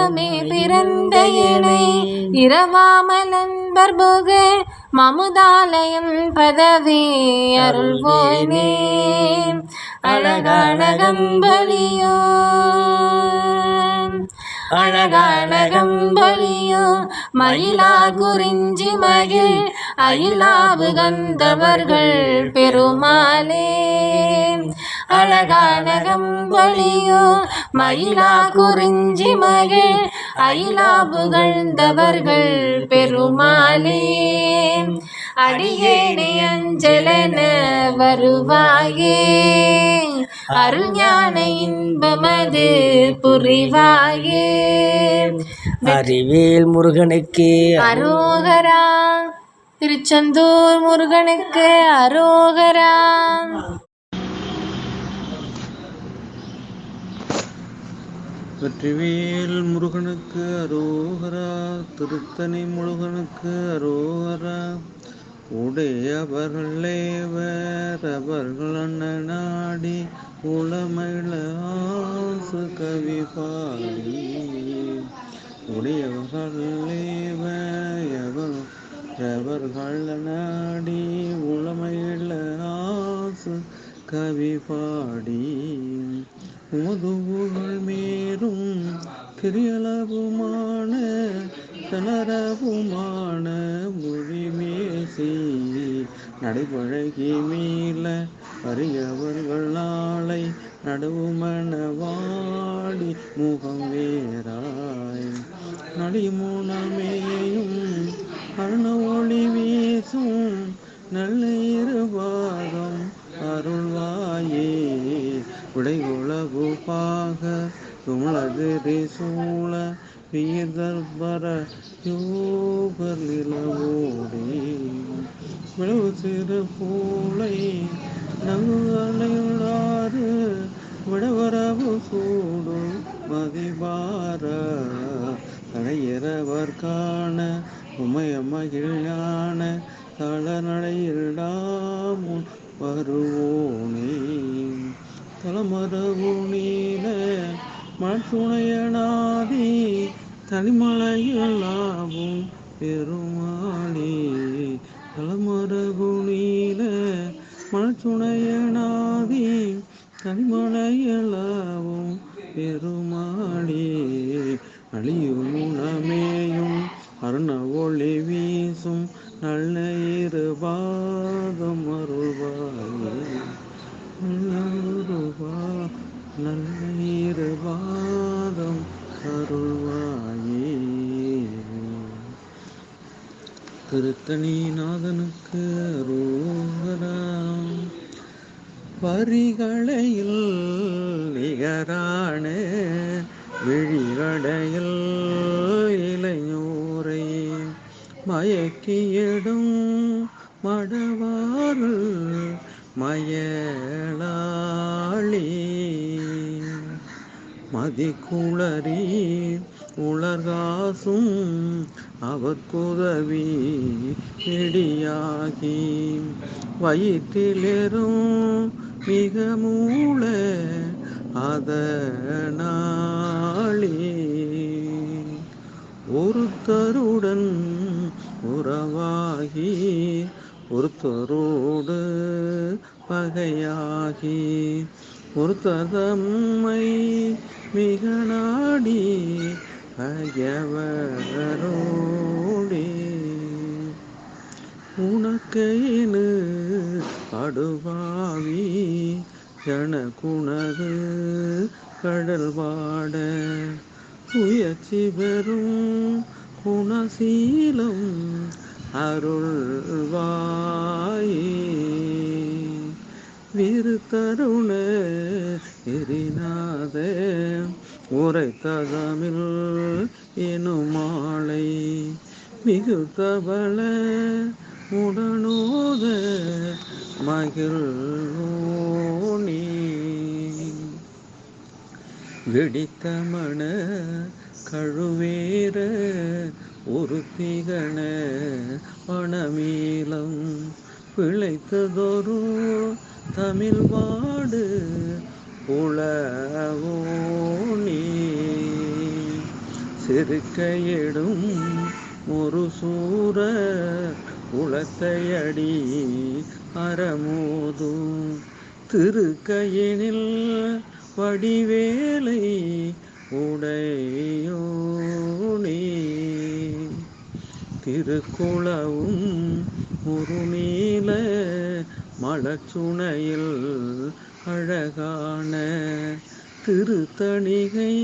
பாவமே பிறந்த இணை. இரவாமல் அன்பர் புக மமுதாலயம் பதவி அருள்வோனே. அழகழகம்பலியோ அழகழகம்பலியோ மயிலா குறிஞ்சி மகிழ் அயிலாவு கந்தவர்கள் பெருமாளே. அழகழகம்பலியோ மயிலா குறிஞ்சி மகிழ் அயிலா புகழ்ந்தவர்கள் பெருமாளே. அடியேனை அஞ்சலன வருவாயே. அருள் ஞான இன்பமது புரிவாயே. அறிவேல் முருகனுக்கு. அரோகரா. திருச்செந்தூர் முருகனுக்கு அரோகரா. வெற்றிவேல் முருகனுக்கு அரோகரா திருத்தணி முருகனுக்கு அரோகரா. உடையவர்களேவர் அவர்கள் அண்ணனாடி உளமயில ஆசு கவி பாடி. உடையவர்களேவர் அவர்கள் நாடி உளமிழாசு கவி பாடி. முதுகுகள் திரியளவுமான திணறவுமான மொழிமேசி நடைபழகி மீள அறியவர்கள் நாளை நடுவுமணவாடி முகம் வேறாய். நடிமுனமேயும் அருண ஒளி வீசும் நல்ல இருவாதம் அருள்வாயே. உடை உலகு பாக உமலதிரி சூழ வீதர்பர யோகர் நிலவோடி. விளவு சிறு பூளை நங்குகளையுள்ளாறு விடவரவு சூடும் மதிபார. கடையிறவர் காண உமைய மகிழ்ஞான தளநடையிடாமுன் வருவோனே. தலமரவு நீல மற்றுணையனாதி தனிமலையலாவும் பெருமாளே. தலமரகு நீல மற்றுணையனாதி தனிமலையலாவும் பெருமாளே. அழியும் உணமேயும் அருண ஒளி வீசும் நல்ல இருபாதம் அருள்வாயே. நல்லருவா நல்ல இருபாதம் அருள்வாயே திருத்தணிநாதனுக்கு அரோகராம் பரிகளையில் நிகரான விழிகடையில் இளையோரை மயக்கியிடும் மடவாறு மயலா மதிக்குளறி உலர்காசும் அவர்க்குதவி இடியாகி வயிற்றிலெறும் மிக மூள அதனாளி. ஒருத்தருடன் உறவாகி ஒருத்தரோடு பகையாகி. பொறுத்ததம்மை மிக நாடி அயவரோடே உனக்கைனு அடுவாவி ஜனகுணது கடல் வாட. முயற்சி பெறும் குணசீலம் அருள்வாயே. விருத்தருண எரிநாத உரைத்ததமிழ் எனும் மாலை மிகுத்தபல உடனோத மகிழ்வோனே. வெடித்த மன கழுவேற ஒரு திகண பணமீளம் பிழைத்ததொரு தமிழ் வாடு உளவோனே. சிறுக்கையிடும் ஒரு சூர உளத்தையடி அறமோதும். திருக்கையினில் வடிவேலை உடையோனே. திருக்குளவும் ஒரு முருநீல மலச்சுனையில் அழகான திருத்தணிகை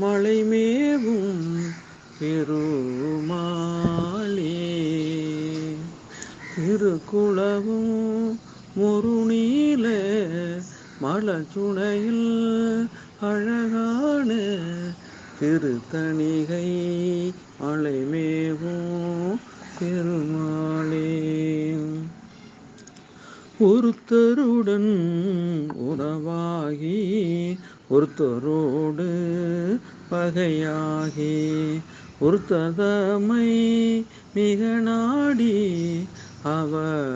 மலைமேவும் பெருமாளே. திருக்குளவும் முருநீல மலச்சுனையில் அழகான திருத்தணிகை மலைமேவும் பெருமாளே. ஒருத்தருடன் உறவாகி ஒருத்தரோடு பகையாகி ஒருத்ததமை மிக நாடி அவரோடே.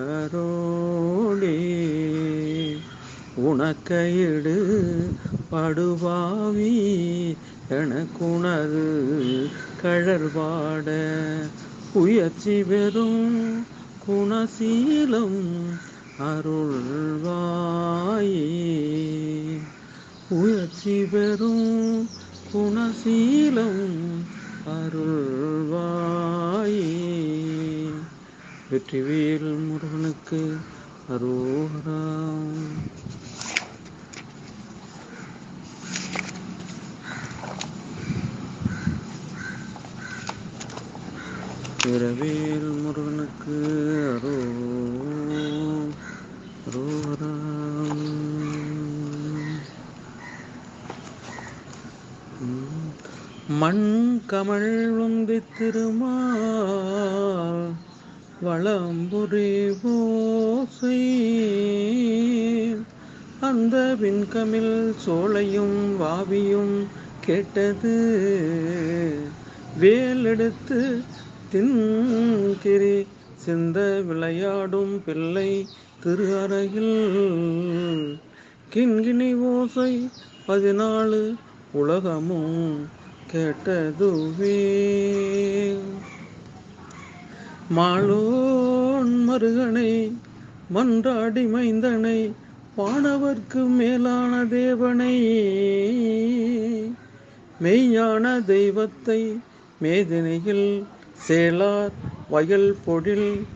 உனக்கையிடு படுவாவி எனக்குணரு கழற்பாட உயர்ச்சி பெறும் குணசீலம் அருள்வாயே. உயர்ச்சி பெறும் குணசீலம் அருள்வாயே. வெற்றிவேல் முருகனுக்கு அரோகராம் இரவேல் முருகனுக்கு அரோ அரோகராம் மண் கமழ் உந்தி திருமால் வளம்புரி போசை அந்த விண்கமில் சோலையும் வாவியும் கேட்டது வேலெடுத்து தின்கிரி. சிந்த விளையாடும் பிள்ளை திரு அறையில் கிண்கிணி ஓசை பதினாலு உலகமும் கேட்டதுவே. மாலோன் மருகனை மன்றாடி மைந்தனை வானவர்க்கு மேலான தேவனை. மெய்யான தெய்வத்தை மேதினையில் சேலார் வயல் பொழில்